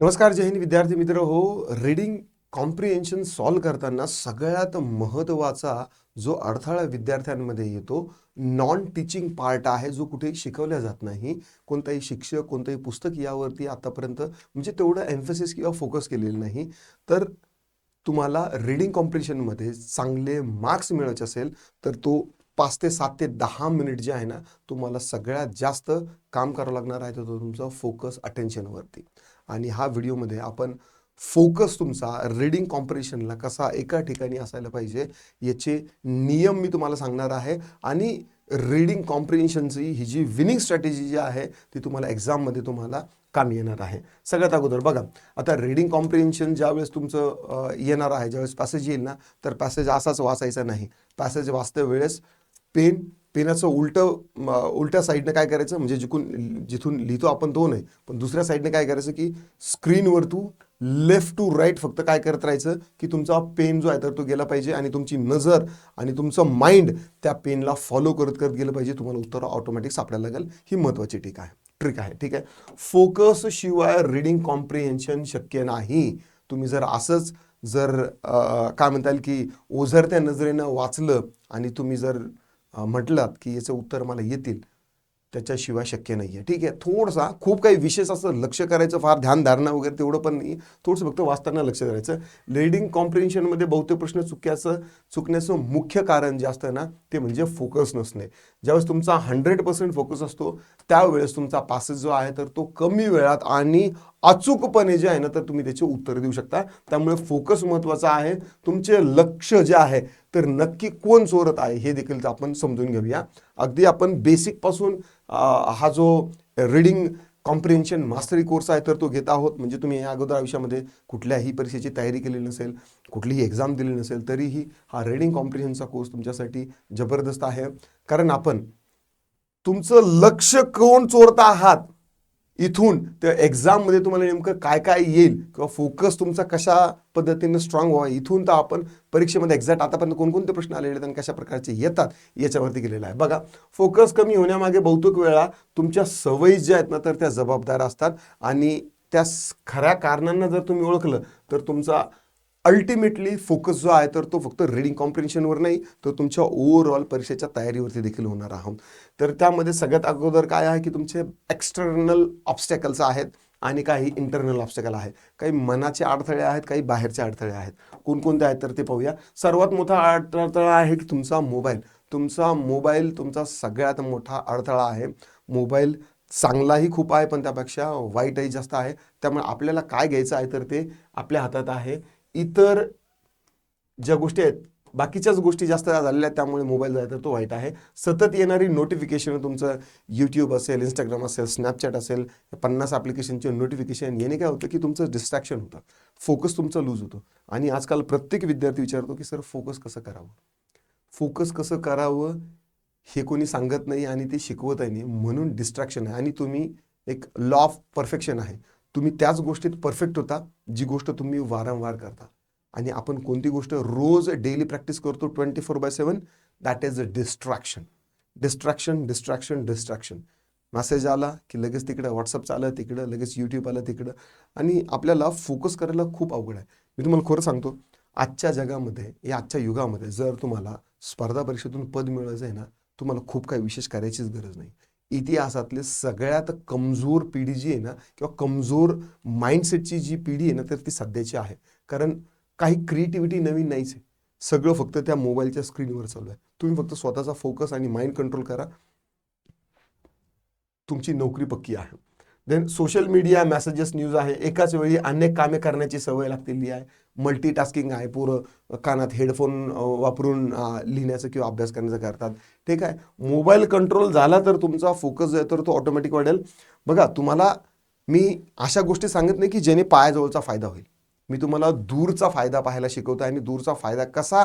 नमस्कार जय हिंद विद्यार्थी मित्र. हो रीडिंग कॉम्प्रिहेन्शन सॉल्व करताना सगळ्यात महत्त्वाचा जो अडथळा विद्यार्थ्यांमध्ये येतो नॉन टीचिंग पार्ट आहे जो कुठे शिकवला जात नाही. कोणताही शिक्षक कोणतंही पुस्तक यावरती आतापर्यंत म्हणजे तेवढं एम्फसिस किंवा फोकस केलेलं नाही. तर तुम्हाला रीडिंग कॉम्पिटिशनमध्ये चांगले मार्क्स मिळायचे असेल तर तो पाच ते सात ते दहा मिनिट जे आहे ना तुम्हाला सगळ्यात जास्त काम करावं लागणार आहे तो तुमचा फोकस अटेन्शनवरती आणि हा व्हिडिओमध्ये आपण फोकस तुमचा रीडिंग कॉम्पिटिशनला कसा एका ठिकाणी असायला पाहिजे याचे नियम मी तुम्हाला सांगणार आहे. आणि रीडिंग कॉम्प्रिहेन्शनची ही जी विनिंग स्ट्रॅटेजी जी आहे ती तुम्हाला एक्झाममध्ये तुम्हाला कामी येणार आहे. सगळ्यात अगोदर बघा आता रीडिंग कॉम्प्रिहेन्शन ज्यावेळेस तुमचं येणार आहे ज्यावेळेस पॅसेज येईल ना तर पॅसेज असाच वाचायचा नाही. पॅसेज वाचते वेळेस पेन पेनाचं उलटं उलट्या साईडनं काय करायचं? म्हणजे जिकून जिथून लिहितो आपण तो नाही. पण दुसऱ्या साईडनं काय करायचं की स्क्रीनवर तू लेफ्ट टू राईट फक्त काय करत राहायचं की तुमचा पेन जो आहे तर तो गेला पाहिजे आणि तुमची नजर आणि तुमचं माइंड त्या पेनला फॉलो करत करत गेलं पाहिजे. तुम्हाला उत्तर ऑटोमॅटिक सापडायला लागेल. ही महत्त्वाची टीक आहे. ट्रिक आहे. ठीक आहे? फोकस शिवाय रीडिंग कॉम्प्रिहेन्शन शक्य नाही. तुम्ही जर असंच जर काय म्हणता येईल की ओझरत्या नजरेनं वाचलं आणि तुम्ही जर म्हटलात की याचं उत्तर मला येतील. त्याच्याशिवाय शक्य नाही आहे ठीक आहे. थोडसा खूप काही विशेष असं लक्ष करायचं फार ध्यान धारणा वगैरे तेवढं पण नाही. थोडंसं फक्त वाचताना लक्ष करायचं. रीडिंग कॉम्प्रिहेन्शनमध्ये बहुतेक प्रश्न चुक्याचं चुकण्याचं मुख्य कारण जे असतं ना ते म्हणजे फोकस नसणे. ज्यावेळेस तुमचा हंड्रेड पर्सेंट फोकस असतो त्यावेळेस तुमचा पासेस जो आहे तर तो कमी वेळात आणि अचूकपणे जे आहे ना तर तुम्ही त्याचे उत्तर देऊ शकता. त्यामुळे फोकस महत्त्वाचा आहे. तुमचे लक्ष जे आहे तर नक्की कोण चोरत आहे हे देखील आपण समजून घेऊया. अगदी आपण बेसिकपासून हा जो रीडिंग कॉम्प्रिहेन्शन मास्टरी कोर्स आहे तर तो घेत आहोत. म्हणजे तुम्ही या अगोदर आयुष्यामध्ये कुठल्याही परीक्षेची तयारी केलेली नसेल कुठलीही एक्झाम दिली नसेल तरीही हा रीडिंग कॉम्प्रिहेन्शनचा कोर्स तुमच्यासाठी जबरदस्त आहे. कारण आपण तुमचं लक्ष कोण चोरता आहात? इथून त्या एक्झाममध्ये तुम्हाला नेमकं काय काय येईल किंवा फोकस तुमचा कशा पद्धतीने स्ट्रॉंग व्हावा इथून तर आपण परीक्षेमध्ये एक्झॅक्ट आतापर्यंत कोणकोणते प्रश्न आलेले आहेत आणि कशा प्रकारचे येतात याच्यावरती गेलेलं आहे. बघा फोकस कमी होण्यामागे बहुतेक वेळा तुमच्या सवयी ज्या आहेत ना तर त्या जबाबदार असतात आणि त्या खऱ्या कारणांना जर तुम्ही ओळखलं तर तुमचा अल्टिमेटली फोकस जो आहे तर तो फक्त रिडिंग कॉम्प्रिहेन्शनवर नाही तर तुमच्या ओव्हरऑल परीक्षेच्या तयारीवरती देखील होणार आहोत. तर त्यामध्ये सगळ्यात अगोदर काय आहे की तुमचे एक्सटर्नल ऑब्स्टॅकल्स आहेत आणि काही इंटरनल ऑब्स्टॅकल आहे काही मनाचे अडथळे आहेत काही बाहेरचे अडथळे आहेत. कोणकोणते आहेत तर ते पाहूया. सर्वात मोठा अडथळा आहे की तुमचा मोबाईल तुमचा मोबाईल तुमचा सगळ्यात मोठा अडथळा आहे. मोबाईल चांगलाही खूप आहे पण त्यापेक्षा वाईटही जास्त आहे. त्यामुळे आपल्याला काय घ्यायचं आहे तर ते आपल्या हातात आहे. इतर ज्या गोष्टी आहेत बाकीच्याच गोष्टी जास्त झालेल्या आहेत त्यामुळे मोबाईल जो तर तो वाईट आहे. सतत येणारी नोटिफिकेशन तुमचं यूट्यूब असेल इंस्टाग्राम असेल स्नॅपचॅट असेल पन्नास ॲप्लिकेशनचे नोटिफिकेशन याने काय होतं की तुमचं डिस्ट्रॅक्शन होतं. फोकस तुमचं लूज होतो. आणि आजकाल प्रत्येक विद्यार्थी विचारतो की सर फोकस कसं करावं? फोकस कसं करावं हे कोणी सांगत नाही आणि ते शिकवत नाही. म्हणून डिस्ट्रॅक्शन आहे. आणि तुम्ही एक लॉ ऑफ परफेक्शन आहे. तुम्ही त्याच गोष्टीत परफेक्ट होता जी गोष्ट तुम्ही वारंवार करता. आणि आपण कोणती गोष्ट रोज डेली प्रॅक्टिस करतो twenty four by seven that is a distraction distraction distraction distraction message आला की लगेच तिकडं व्हॉट्सअपचं आलं तिकडं लगेच यूट्यूब आलं तिकडं. आणि आपल्याला फोकस करायला खूप अवघड आहे. मी तुम्हाला खरं सांगतो आजच्या जगामध्ये या आजच्या युगामध्ये जर तुम्हाला स्पर्धा परीक्षेतून पद मिळवायचं आहे ना तुम्हाला खूप काही विशेष करायचीच गरज नाही. इतिहासातले सगळ्यात कमजोर पिढी जी आहे ना किंवा कमजोर माइंडसेटची जी पिढी आहे ना तर ती सध्याची आहे. कारण काही क्रिएटिव्हिटी नवीन नाहीच आहे. सगळं फक्त त्या मोबाईलच्या स्क्रीनवर चालू आहे. तुम्ही फक्त स्वतःचा फोकस आणि माइंड कंट्रोल करा. तुमची नोकरी पक्की आहे. Then social media messages news आहे. एकाच वेळी अनेक कामे करण्याची सवय लागलेली आहे. मल्टीटास्किंग आहे. पुरं कानात हेडफोन वापरून लिहिण्याचं किंवा अभ्यास करण्याचं करतात. ठीक आहे? मोबाईल कंट्रोल झाला तर तुमचा फोकस जो आहे तर तो ऑटोमॅटिक वाढेल. बघा तुम्हाला मी अशा गोष्टी सांगत नाही की ज्याने पायाजवळचा फायदा होईल. मी तुम्हाला दूरचा फायदा पाहायला शिकवतो आणि दूरचा फायदा कसा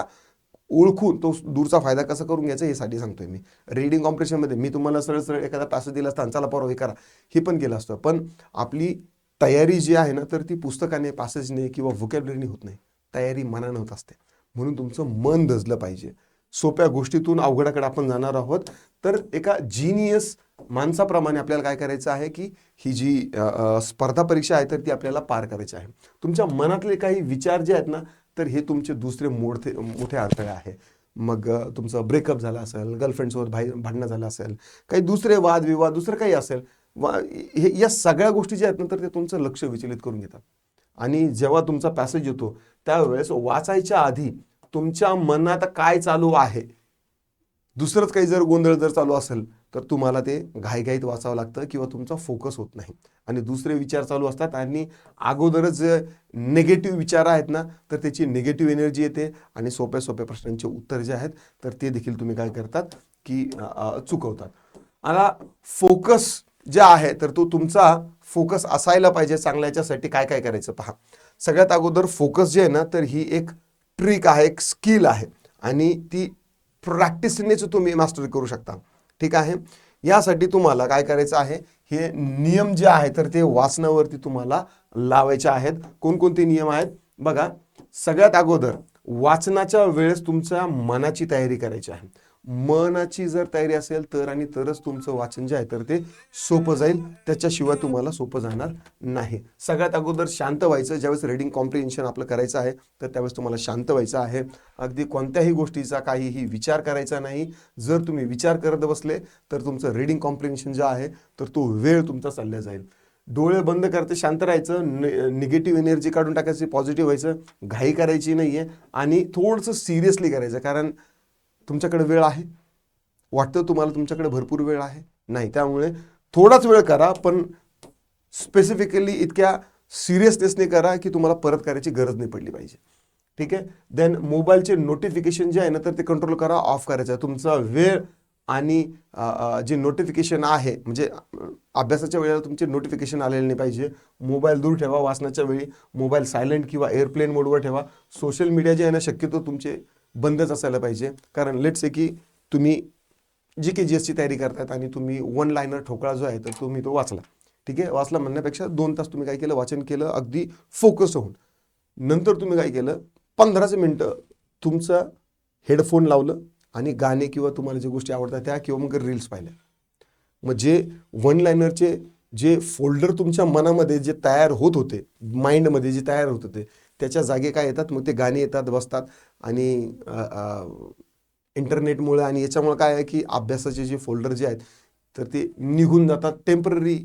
ओळखून तो दूरचा फायदा कसा करून घ्यायचा हे साठी सांगतोय मी. रीडिंग कॉम्पिटिशनमध्ये मी तुम्हाला सरळ सरळ एखादा तास दिला असता चला परवा हे करा. हे पण केलं असतं. पण आपली तयारी जी आहे ना तर ती पुस्तकाने पासेजने किंवा व्होकॅबलरीने होत नाही. तयारी मनानं होत असते. म्हणून तुमचं मन दजलं पाहिजे. सोप्या गोष्टीतून अवघडाकडे आपण जाणार आहोत. तर एका जिनियस माणसाप्रमाणे आपल्याला काय करायचं आहे की ही जी स्पर्धा परीक्षा आहे तर ती आपल्याला पार करायची आहे. तुमच्या मनातले काही विचार जे आहेत ना तर हे तुमचे दुसरे मोठे मोठे अडथळे आहे मग तुमचं ब्रेकअप झालं असेल गर्लफ्रेंडसोबत भाई भांडणं झालं असेल काही दुसरे वादविवाद दुसरं काही असेल वा हे या सगळ्या गोष्टी ज्या आहेत ना तर ते तुमचं लक्ष विचलित करून घेतात. आणि जेव्हा तुमचा पॅसेज येतो त्यावेळेस वाचायच्या आधी तुमच्या मनात काय चालू आहे दुसरंच काही जर गोंधळ जर चालू असेल तर तुम्हाला ते घाईघाईत वाचावं लागतं किंवा तुमचा फोकस होत नाही. आणि दुसरे विचार चालू असतात आणि अगोदरच निगेटिव्ह विचार आहेत ना तर त्याची निगेटिव्ह एनर्जी येते आणि सोप्या सोप्या प्रश्नांचे उत्तर जे आहेत तर ते देखील तुम्ही काय करतात की चुकवतात. आता फोकस जे आहे तर तो तुमचा फोकस असायला पाहिजे चांगल्या याच्यासाठी काय काय करायचं पहा. सगळ्यात अगोदर फोकस जे आहे ना तर ही एक ट्रिक आहे एक स्किल आहे. आणि ती प्रॅक्टिसनेच तुम्ही मास्टर करू शकता. ठीक आहे? यासाठी तुम्हाला काय करायचं आहे? हे नियम जे आहे तर ते वाचनावरती तुम्हाला लावायचे आहेत. कोणकोणते नियम आहेत? बघा सगळ्यात अगोदर वाचनाच्या वेळेस तुमच्या मनाची तयारी करायची आहे. मनाची जर तयारी असेल तर आणि तरच तुमचं वाचन जे आहे तर ते सोपं जाईल. त्याच्याशिवाय तुम्हाला सोपं जाणार नाही. सगळ्यात अगोदर शांत व्हायचं. ज्यावेळेस रिडिंग कॉम्प्रिहेन्शन आपलं करायचं आहे तर त्यावेळेस तुम्हाला शांत व्हायचं आहे. अगदी कोणत्याही गोष्टीचा काहीही विचार करायचा नाही. जर तुम्ही विचार करत बसले तर तुमचं रिडिंग कॉम्प्रिहेन्शन जे आहे तर तो वेळ तुमचा चालला जाईल. डोळे बंद करते शांत राहायचं. निगेटिव्ह एनर्जी काढून टाकायची पॉझिटिव्ह व्हायचं. घाई करायची नाही आहे आणि थोडंसं सिरियसली करायचं. कारण तुमच्याकडे वेळ आहे? वाटतं तुम्हाला तुमच्याकडे भरपूर वेळ आहे? नाही त्यामुळे थोडाच वेळ करा पण स्पेसिफिकली इतक्या सिरियसनेसने करा की तुम्हाला परत करायची गरज नाही पडली पाहिजे. ठीक आहे? देन मोबाईलचे नोटिफिकेशन जे आहे ना तर ते कंट्रोल करा ऑफ करायचं. आहे तुमचा वेळ आणि जे नोटिफिकेशन आहे म्हणजे अभ्यासाच्या वेळेला तुमचे नोटिफिकेशन आलेले नाही पाहिजे. मोबाईल दूर ठेवा वाचनाच्या वेळी मोबाईल सायलेंट किंवा एअरप्लेन मोडवर ठेवा. सोशल मीडिया जे आहे ना शक्यतो तुमचे बंदच असायला पाहिजे. कारण लेट्स आहे की तुम्ही जी के जी एसची तयारी करतायत आणि तुम्ही वन लाईनर ठोकळा जो आहे तर तुम्ही तो वाचला. ठीक आहे? वाचला म्हणण्यापेक्षा दोन तास तुम्ही काय केलं? वाचन केलं अगदी फोकस होऊन. नंतर तुम्ही काय केलं? पंधराच मिनटं तुमचं हेडफोन लावलं आणि गाणे किंवा तुम्हाला जे गोष्टी आवडतात त्या किंवा मग रील्स पाहिल्या. मग जे वन लाईनरचे जे फोल्डर तुमच्या मनामध्ये जे तयार होत होते माइंडमध्ये जे तयार होत होते त्याच्या जागे काय येतात? मग ते गाणी येतात बसतात आणि इंटरनेटमुळे आणि याच्यामुळे काय आहे की अभ्यासाचे जे फोल्डर जे आहेत तर ते निघून जातात टेंपररी.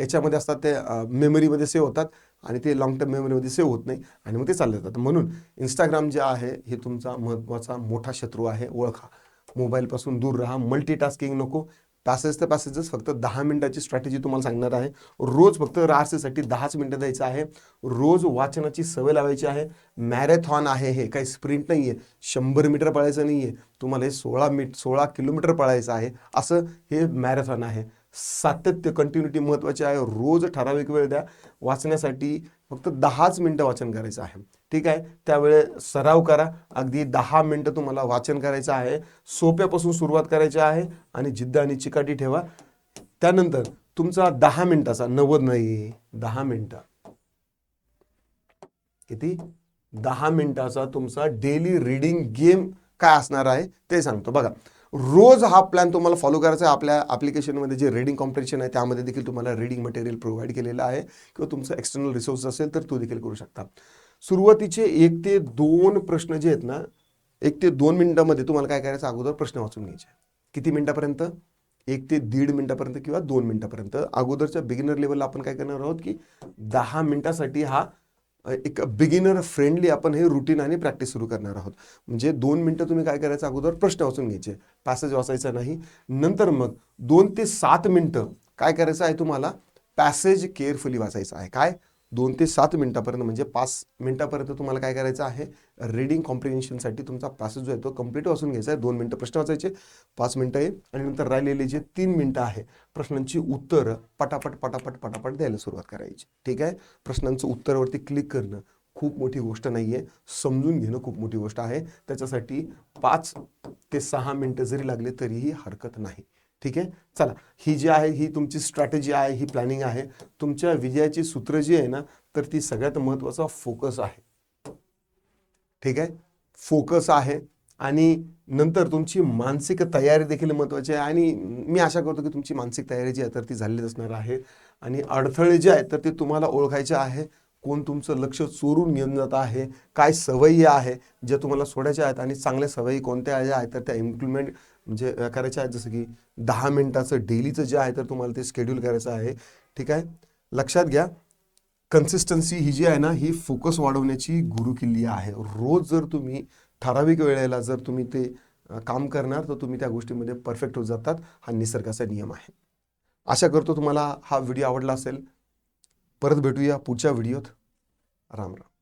याच्यामध्ये असतात ते मेमरीमध्ये सेव्ह होतात आणि ते लॉंग टर्म मेमरीमध्ये सेव्ह होत नाही आणि मग ते चालले जातात. म्हणून इंस्टाग्राम जे आहे हे तुमचा महत्त्वाचा मोठा शत्रू आहे. ओळखा. मोबाईलपासून दूर राहा. मल्टीटास्किंग नको. पॅसेज तर पॅसेजच फक्त दहा मिनिटाची स्ट्रॅटेजी तुम्हाला सांगणार आहे. रोज फक्त राहसेसाठी दहाच मिनटं द्यायचं आहे. रोज वाचनाची सवय लावायची आहे. मॅरेथॉन आहे हे काही स्प्रिंट नाही आहे शंभर मीटर पळायचं नाही आहे तुम्हाला हे सोळा मी सोळा किलोमीटर पळायचं आहे. असं हे मॅरेथॉन आहे. सातत्य कंटिन्युटी महत्त्वाची आहे. रोज ठराविक वेळ द्या. वाचण्यासाठी फक्त दहाच मिनटं वाचन करायचं आहे. ठीक आहे? त्यावेळे सराव करा. अगदी दहा मिनटं तुम्हाला वाचन करायचं आहे. सोप्यापासून सुरुवात करायची आहे आणि जिद्द आणि चिकाटी ठेवा. त्यानंतर तुमचा दहा मिनिटाचा नव्वद नाही दहा मिनटं. किती? दहा मिनिटाचा तुमचा डेली रीडिंग गेम काय असणार आहे ते सांगतो. बघा रोज हा प्लॅन तुम्हाला फॉलो करायचा आहे. आपल्या ॲप्लिकेशनमध्ये जे रीडिंग कॉम्पिटिशन आहे त्यामध्ये देखील तुम्हाला रीडिंग मटेरियल प्रोव्हाइड केलेलं आहे. किंवा तुमचं एक्सटर्नल रिसोर्स असेल तर तो देखील करू शकता. सुरुवातीचे एक ते दोन प्रश्न जे आहेत ना एक ते दोन मिनिटामध्ये तुम्हाला काय करायचं? अगोदर प्रश्न वाचून घ्यायचे. किती मिनिटापर्यंत? एक ते दीड मिनिटापर्यंत किंवा दोन मिनिटापर्यंत. अगोदरच्या बिगिनर लेवलला आपण काय करणार आहोत की दहा मिनिटासाठी हा एक बिगिनर फ्रेंडली आपण हे रुटीन आणि प्रॅक्टिस सुरू करणार आहोत. म्हणजे दोन मिनटं तुम्ही काय करायचं? अगोदर प्रश्न वाचून घ्यायचे. पॅसेज वाचायचा नाही. नंतर मग दोन ते सात मिनटं काय करायचं आहे तुम्हाला? पॅसेज केअरफुली वाचायचं आहे. काय? दोन ते सात मिनटापर्यंत म्हणजे पाच मिनटापर्यंत तुम्हाला काय करायचं आहे? रीडिंग कॉम्प्रिहेन्शनसाठी तुमचा पॅसेज जो आहे तो कंप्लीट वाचून घ्यायचा आहे. दोन मिनटं प्रश्न वाचायचे पाच मिनटं आहे आणि नंतर राहिलेले जे तीन मिनटं आहे प्रश्नांची उत्तरं पटापट पटापट पटापट द्यायला सुरुवात करायची. ठीक आहे? प्रश्नांचं उत्तरावरती क्लिक करणं खूप मोठी गोष्ट नाही आहे समजून घेणं खूप मोठी गोष्ट आहे. त्याच्यासाठी पाच ते सहा मिनटं जरी लागले तरीही हरकत नाही. ठीक आहे? चला ही जी आहे ही तुमची स्ट्रॅटेजी आहे ही प्लॅनिंग आहे. तुमच्या विजयाची सूत्र जी आहे ना तर ती सगळ्यात महत्त्वाचा फोकस आहे. ठीक आहे? फोकस आहे आणि नंतर तुमची मानसिक तयारी देखील महत्त्वाची आहे आणि मी आशा करतो की तुमची मानसिक तयारी जी आहे तर ती झालेली असणार आहे. आणि अडथळे जे आहेत तर ते तुम्हाला ओळखायचे आहे. कोण तुमचं लक्ष चोरून घेऊन जात आहे काय सवयी आहे ज्या तुम्हाला सोडायच्या आहेत आणि चांगल्या सवयी कोणत्या ज्या आहेत तर त्या इम्प्लिमेंट म्हणजे करायचे करायच्या आहेत जसं की दहा मिनिटाचं डेलीचं जे आहे तर तुम्हाला ते शेड्यूल करायचं आहे. ठीक आहे? लक्षात घ्या. कन्सिस्टन्सी ही जी आहे ना ही फोकस वाढवण्याची गुरुकिल्ली आहे. रोज जर तुम्ही ठराविक वेळेला जर तुम्ही ते काम करणार तर तुम्ही त्या गोष्टीमध्ये परफेक्ट होत जातात. हा निसर्गाचा नियम आहे. आशा करतो तुम्हाला हा व्हिडिओ आवडला असेल. परत भेटूया पुढच्या व्हिडिओत. राम राम.